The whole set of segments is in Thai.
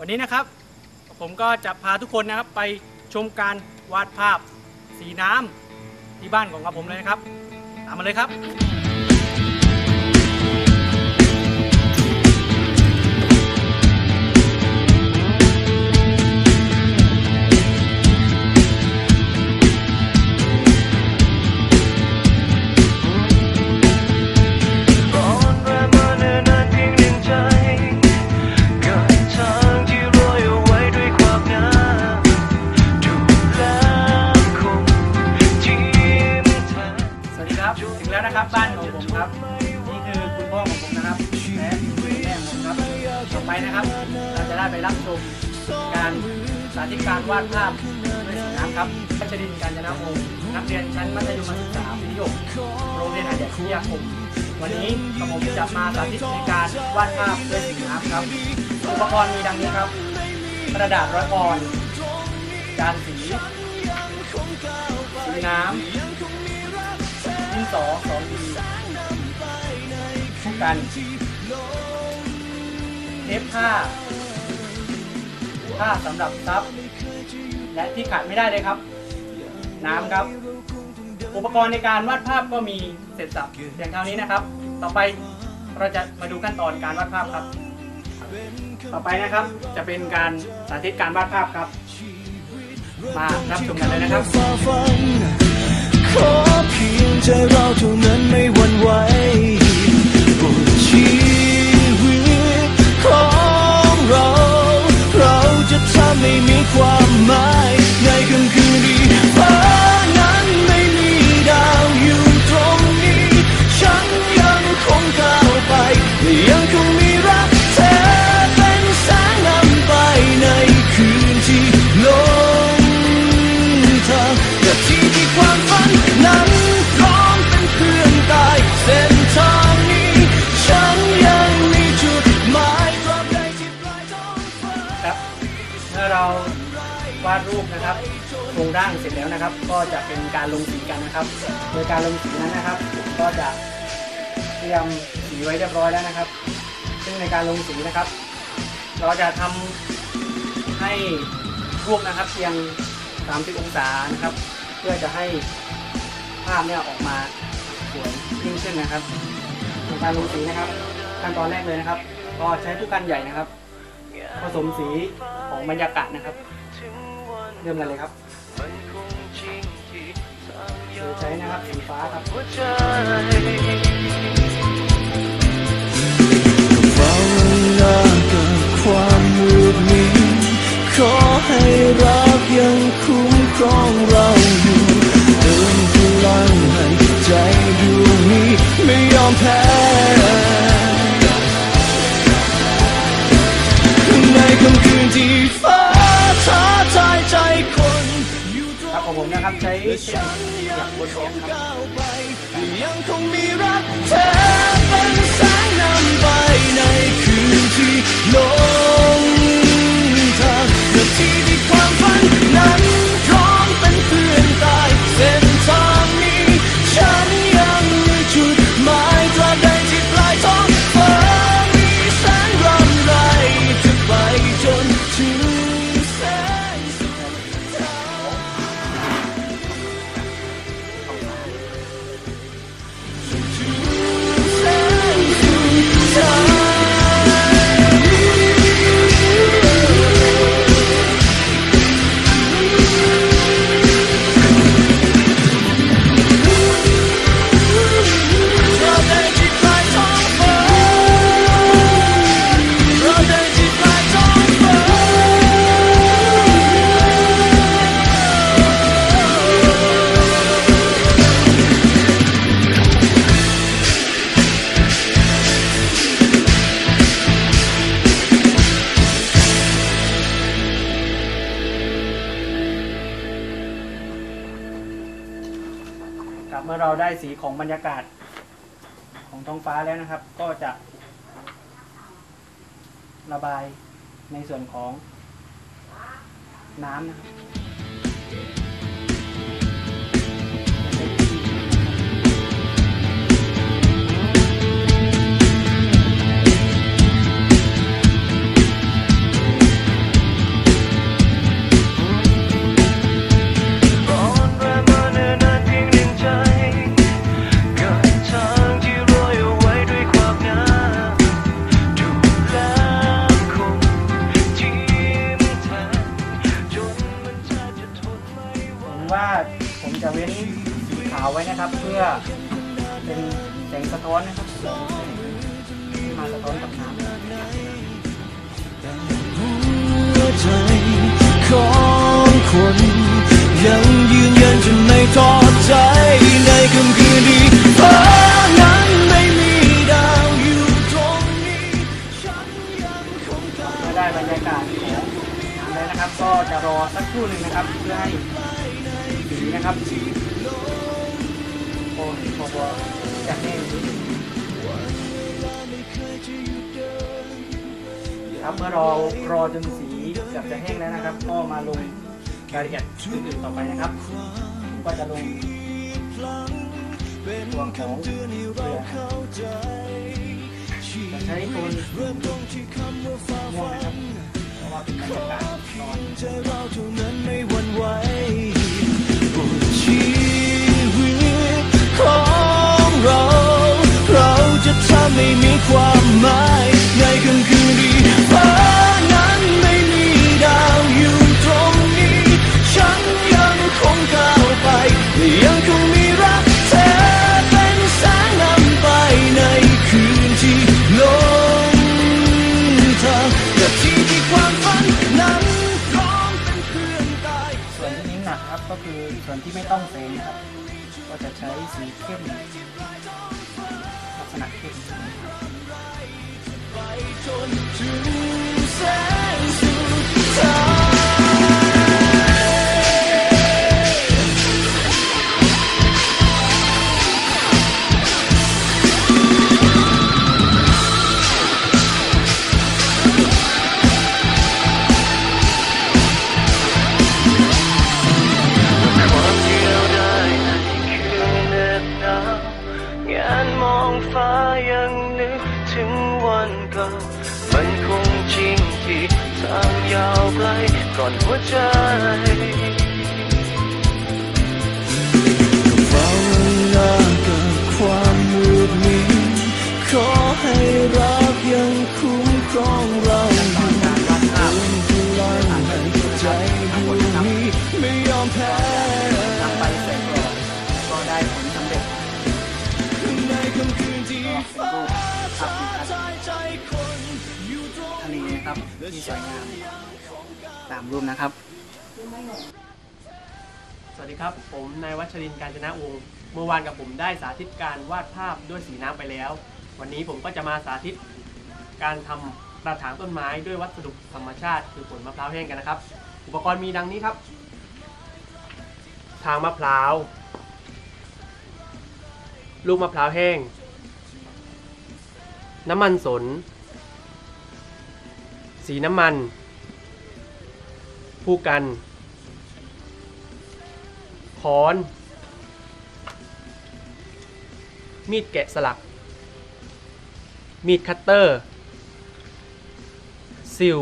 วันนี้นะครับ ผมก็จะพาทุกคนนะครับไปชมการวาดภาพสีน้ำที่บ้านของกับผมเลยนะครับ ตามมาเลยครับ มัธยมศึกษาปีที่หกโรงเรียนอาเดียวิทยาคม วันนี้กระผมจะมาสาธิตในการวาดภาพด้วยสีน้ำครับ อุปกรณ์มีดังนี้ครับ กระดาษร้อยออนจานสีสีน้ำดินสอสองดีคู่กัน เทปผ้าผ้าสำหรับซับและที่ขาดไม่ได้เลยครับ น้ำครับ อุปกรณ์ในการวาดภาพก็มีเสร็จสับเพียงเท่านี้นะครับ ต่อไปเราจะมาดูขั้นตอนการวาดภาพครับ ต่อไปนะครับจะเป็นการสาธิตการวาดภาพครับ มารับชมกันเลยนะครับขอเพียงใจเราเท่านั้นไม่หวั่นไหวบนชีวิตขอ รงร่างเสร็จแล้วนะครับ ก็จะเป็นการลงสีกันนะครับ โดยการลงสีนั้นนะครับก็จะเตรียมสีไว้เรียบร้อยแล้วนะครับ ซึ่งในการลงสีนะครับ เราจะทำให้รูปนะครับเพียง 30 องศานะครับ เพื่อจะให้ภาพเนี่ยออกมาสวยยิ่งขึ้นนะครับในการลงสีนะครับขั้นตอนแรกเลยนะครับ ก็ใช้ผู้กันใหญ่นะครับ ผสมสีของบรรยากาศนะครับ เริ่มกันเลยครับ โดยใช้นะครับสีฟ้าครับหัวใจเฝ้าเวลากับความมืดมิดขอให้รักยังคุ้มครองเราอยู่เติมพลังให้ใจดวงนี้ไม่ยอมแพ้ในค่ำคืนที่ฟ้าท้าทายใจคนอยู่ตรงครับของผมนะครับใช้ งงบนคเสียงงครับก้าวไปยังคงมีรักเธอเป็นแสงนำไปในคืนที่ลง ได้สีของบรรยากาศ ของท้องฟ้าแล้วนะครับ ก็จะระบายในส่วนของน้ำนะครับ พื่อเป็นแสงสะท้อนนะครับที่มาสะท้อนกับน้ำของคนยังยืนยันจะไม่ท้อใจในค่ำคืนนี้เพราะนั้นไม่มีดาวอยู่ตรงนี้ฉันยังคงกล้าเมื่อได้บรรยากาศของน้ำแล้วนะครับ ก็จะรอสักครู่หนึ่งนะครับ เพื่อให้สีนะครับ มื่อรอรอจนสีเกือบจะแห้งแล้วนะครับ ก็มาลงรายละเอียดอื่นๆต่อไปนะครับก็จะลงตัวของเรือจะใช้โทนม่วงนะครับเพราะว่าเป็นบรรยากาศนอนเราเท่านั้นไม่หวั่นไหวชีวิตของเราเราจะทำให้มีความหมายในค่ำคืนนี้ สี ถึงวันเก่ามันคงจริงที่ทางยาวไกลก่อนหัวใจเฝ้าลากับความมืดมิดขอให้ นะครับที่สวยงามตามรูปนะครับ สวัสดีครับ ผมนายวัชรินการจนะวงศ์เมื่อวานกับผมได้สาธิตการวาดภาพด้วยสีน้ำไปแล้ว วันนี้ผมก็จะมาสาธิตการทำกระถางต้นไม้ด้วยวัสดุธรรมชาติ คือผลมะพร้าวแห้งกันนะครับ อุปกรณ์มีดังนี้ครับ ทางมะพร้าว ลูกมะพร้าวแห้ง น้ำมันสน สีน้ำมัน ผู้กันค้อน มีดแกะสลัก มีดคัตเตอร์ซิล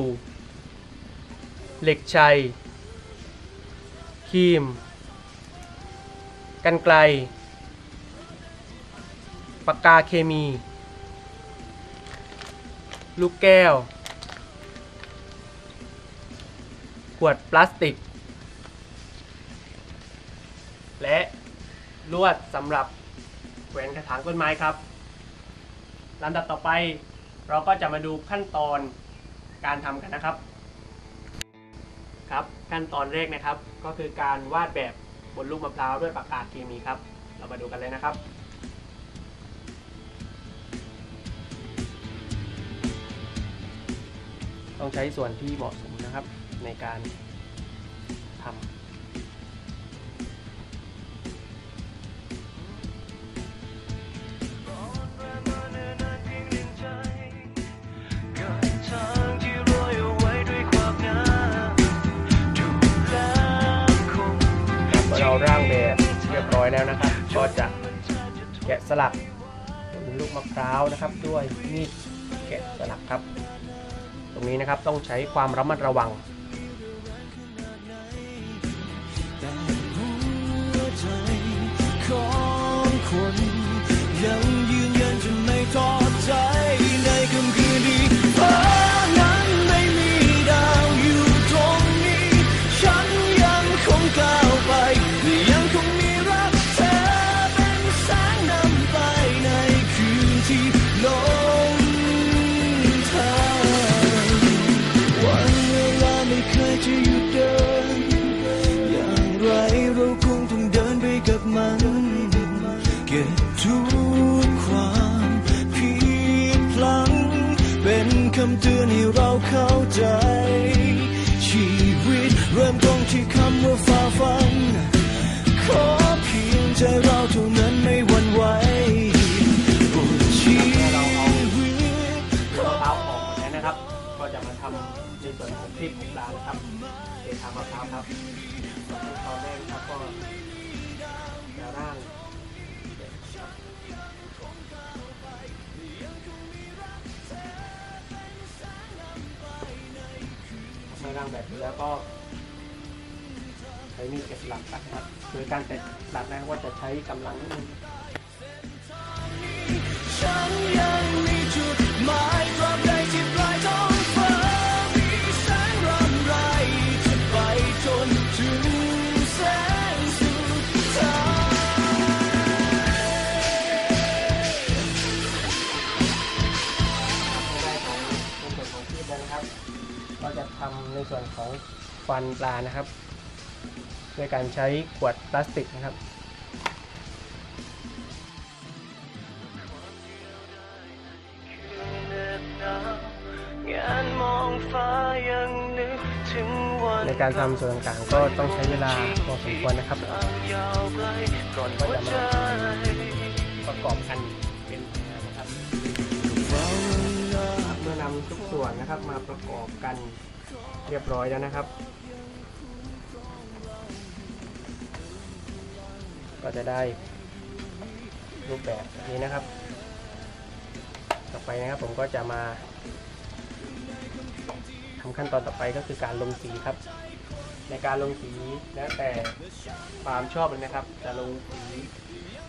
เหล็กชัย ครีม กันไกล ปากกาเคมี ลูกแก้ว วดพลาสติก และลวดสำหรับแขวนกระถางต้นไม้ครับลำดับต่อไปเราก็จะมาดูขั้นตอนการทำกันนะครับ ครับ ขั้นตอนแรกนะครับ ก็คือการวาดแบบบนลูกมะพร้าวด้วยปากกาเคมีครับ เรามาดูกันเลยนะครับต้องใช้ส่วนที่เหมาะสม ในการทำเอาไว้ด้วยความงามดูแล้วคงครับเราร่างแบบเรียบร้อยแล้วนะครับ ก็จะแกะสลักลูกมะพร้าวนะครับ ด้วยมีดแกะสลักครับ ตรงนี้นะครับต้องใช้ความระมัดระวัง ส่วนของคลิปของปลานะครับเดี๋ยวทำมะพร้าวครับตอนแรกครับก็จะร่างเมื่อร่างแบบนี้แล้วก็ใช้มีดเก็บหลักตัดนะครับโดยการตัดหลักนะว่าจะใช้กำลังนิดนึง ในส่วนของฟันปลานะครับด้วยการใช้ขวดพลาสติกนะครับ ในการทำส่วนต่างๆก็ต้องใช้เวลาพอสมควรนะครับก่อนหัวใจประกอบกัน นำทุกส่วนนะครับมาประกอบกันเรียบร้อยแล้วนะครับ ก็จะได้รูปแบบแบบนี้นะครับ ต่อไปนะครับผมก็จะมาทำขั้นตอนต่อไปก็คือการลงสีครับ ในการลงสีแล้วแต่ความชอบเลยนะครับ จะลงสี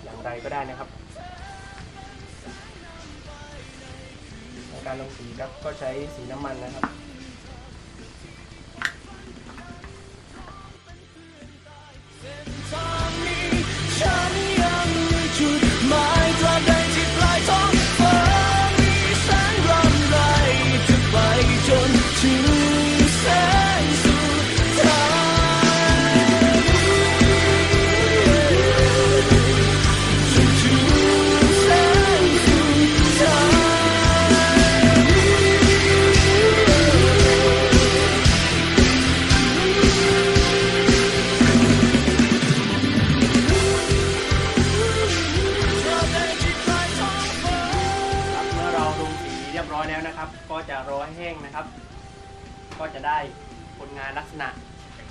อย่างไรก็ได้นะครับ การลงสีครับก็ใช้สีน้ำมันนะครับ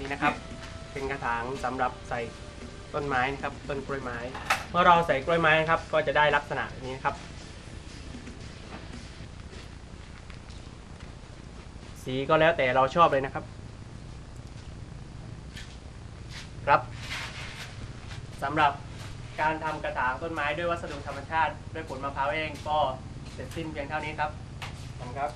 นี้นะครับ เป็นกระถางสำหรับใส่ต้นไม้นะครับ ต้นกล้วยไม้ เมื่อเราใส่กล้วยไม้นะครับ ก็จะได้ลักษณะแบบนี้นะครับ สีก็แล้วแต่เราชอบเลยนะครับ ครับสำหรับการทำกระถางต้นไม้ด้วยวัสดุธรรมชาติ ด้วยผลมะพร้าวเองก็เสร็จสิ้นเพียงเท่านี้ครับขอบคุณครับ